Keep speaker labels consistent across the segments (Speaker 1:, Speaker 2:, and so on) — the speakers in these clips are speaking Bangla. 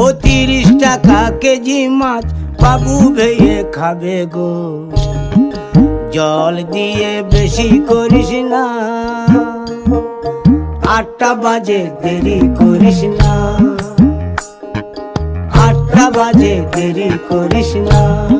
Speaker 1: ও তিরিশ টাকা কেজি মাছ বাবু ভেয়ে খাবে গো। জল দিয়ে বেশি করিস না। আটটা বাজে, দেরি করিস না। আটটা বাজে, দেরি করিস না।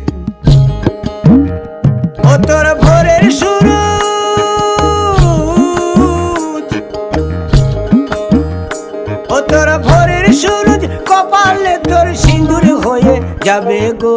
Speaker 1: ও তোর ভোরের শুরু। ও তোর ভোরের সুরজ কপালে তোর সিঁদুর হয়ে যাবে গো।